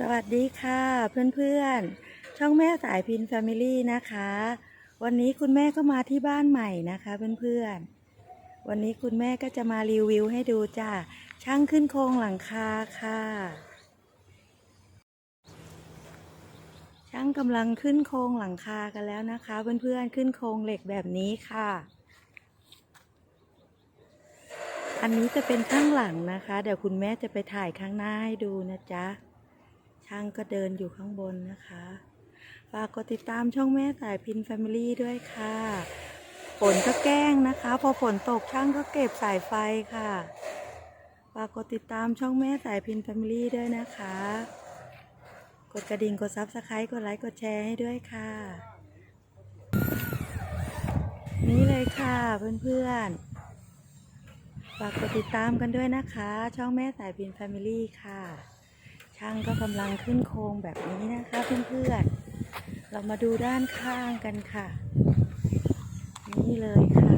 สวัสดีค่ะเพื่อนๆ ช่องแม่สายพินแฟมิลี่นะคะ วันนี้คุณแม่ก็มาที่บ้านใหม่นะคะเพื่อนๆ วันนี้คุณแม่ก็จะมารีวิวให้ดูจ้าช่างขึ้นโครงหลังคาค่ะ ช่างกำลังขึ้นโครงหลังคากันแล้วนะคะ เพื่อนๆ ขึ้นโครงเหล็กแบบนี้ค่ะ อันนี้จะเป็นข้างหลังนะคะ เดี๋ยวคุณแม่จะไปถ่ายข้างหน้าให้ดูนะจ๊ะ ช่างก็เดินอยู่ข้างบนนะคะฝากกดติดตามช่องแม่สายพินแฟมิลี่ด้วยค่ะฝนก็แกล้งนะคะ พอฝนตกช่างก็เก็บสายไฟค่ะฝากกดติดตามช่องแม่สายพินแฟมิลี่ด้วยนะคะ กดกระดิ่งกดซับสไครต์กดไลค์กดแชร์ให้ด้วยค่ะ นี่เลยค่ะเพื่อนๆฝากกดติดตามกันด้วยนะคะ ช่องแม่สายพินแฟมิลี่ค่ะ ช่างก็กำลังขึ้นโครงแบบนี้นะคะเพื่อนๆ เรามาดูด้านข้างกันค่ะ นี่เลยค่ะ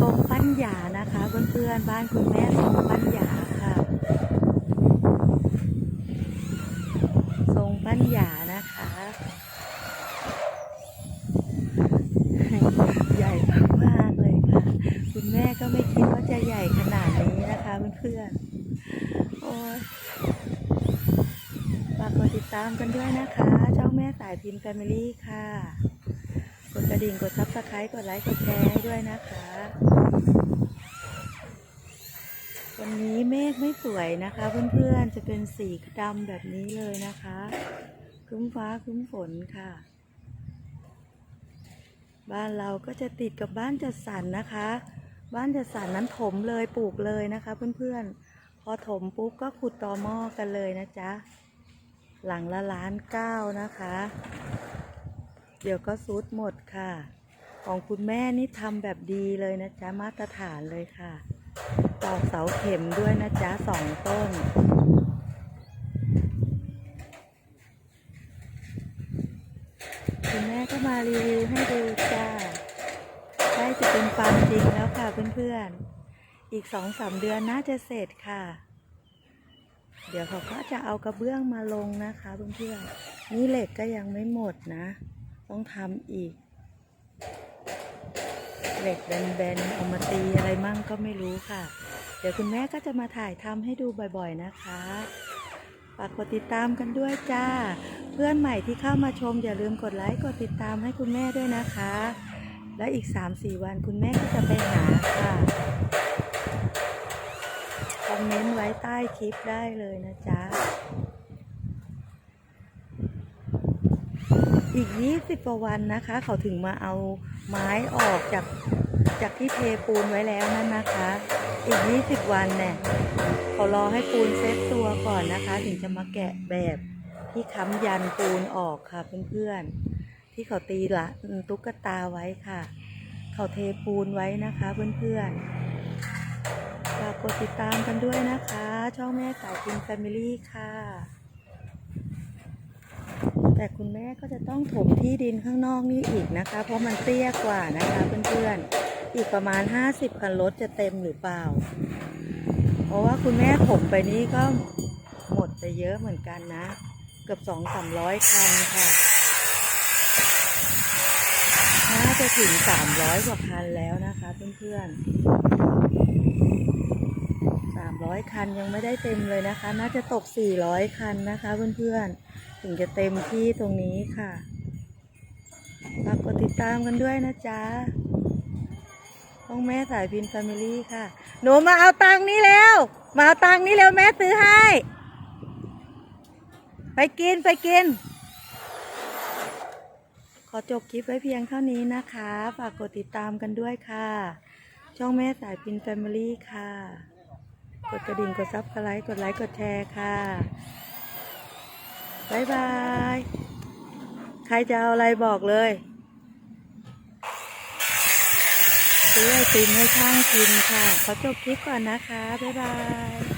ทรงปั้นหยานะคะเพื่อนๆ บ้านคุณแม่ทรงปั้นหยาค่ะทรงปั้นหยานะคะ ใหญ่มากเลยค่ะ คุณแม่ก็ไม่คิดว่าจะใหญ่ขนาดนี้นะคะเพื่อนๆ โอ้ย ตามกันด้วยนะคะช่องแม่สายพินแฟมิลี่ค่ะ กดกระดิ่งกดซับสไครต์กดไลค์กดแชร์ให้ด้วยนะคะ วันนี้เมฆไม่สวยนะคะ เพื่อนๆจะเป็นสีดำแบบนี้เลยนะคะครึ้มฟ้าครึ้มฝนค่ะ บ้านเราก็จะติดกับบ้านจัดสรรนะคะ บ้านจัดสรรนั้นถมเลยปลูกเลยนะคะ เพื่อนๆพอถมปุ๊บก็ขุดตอหม้อกันเลยนะจ๊ะ หลังละล้านเก้านะคะ เดี๋ยวก็ซุดหมดค่ะ ของคุณแม่นี่ทำแบบดีเลยนะจ๊ะ มาตรฐานเลยค่ะ ตอกเสาเข็มด้วยนะจ๊ะสองต้นคุณแม่ก็มารีวิวให้ดูจ้าใกล้จะเป็นความจริงแล้วค่ะเพื่อนๆ อีกสองสามเดือนน่าจะเสร็จค่ะ เดี๋ยวเขาก็จะเอากระเบื้องมาลงนะคะเพื่อนๆนี่เหล็กก็ยังไม่หมดนะ ต้องทำอีก เหล็กแบนๆเอามาตีอะไรมั่งก็ไม่รู้ค่ะ เดี๋ยวคุณแม่ก็จะมาถ่ายทำให้ดูบ่อยๆนะคะฝากกดติดตามกันด้วยจ้า เพื่อนใหม่ที่เข้ามาชมอย่าลืมกดไลค์กดติดตามให้คุณแม่ด้วยนะคะ และอีก 3-4 วันคุณแม่ก็จะไปหาค่ะ คอมเมนต์ไว้ใต้คลิปได้เลยนะจ๊ะ อีก20กว่าวันนะคะ เขาถึงมาเอาไม้ออกจากจากที่เทปูนไว้แล้วนั่นนะคะ อีก20วันเนี่ยเขารอให้ปูนเซ็ตตัวก่อนนะคะ ถึงจะมาแกะแบบที่ค้ำยันปูนออกค่ะเพื่อนๆ ที่เขาตีละตุ๊กตาไว้ค่ะ เขาเทปูนไว้นะคะเพื่อนๆ ฝากกดติดตามกันด้วยนะคะ ช่องแม่สายพินแฟมิลี่ค่ะ แต่คุณแม่ก็จะต้องถมที่ดินข้างนอกนี่อีกนะคะ เพราะมันเตี้ยกว่านะคะเพื่อนๆ อีกประมาณ 50คันรถจะเต็มหรือเปล่า เพราะว่าคุณแม่ถมไปนี้ก็หมดไปเยอะเหมือนกันนะ เกือบสองสามร้อยคันค่ะน่าจะถึงสามร้อยกว่าคันแล้วนะคะเพื่อนๆ ร้อยคันยังไม่ได้เต็มเลยนะคะ น่าจะตกสี่ร้อยคันนะคะเพื่อนๆ ถึงจะเต็มที่ตรงนี้ค่ะฝากกดติดตามกันด้วยนะจ๊ะช่องแม่สายพินแฟมิลี่ค่ะ หนูมาเอาตังค์นี้แล้ว มาเอาตังค์นี้แล้วแม่ซื้อให้ ไปกินไปกิน ขอจบคลิปไว้เพียงเท่านี้นะคะ ฝากกดติดตามกันด้วยค่ะ ช่องแม่สายพินแฟมิลี่ค่ะ กดกระดิ่งกดซับสไลค์กดไลค์กดแชร์ค่ะบายบาย ใครจะเอาอะไรบอกเลยซื้อไอติมให้ช่างกินค่ะ ขอจบคลิปก่อนนะคะ บ๊ายบาย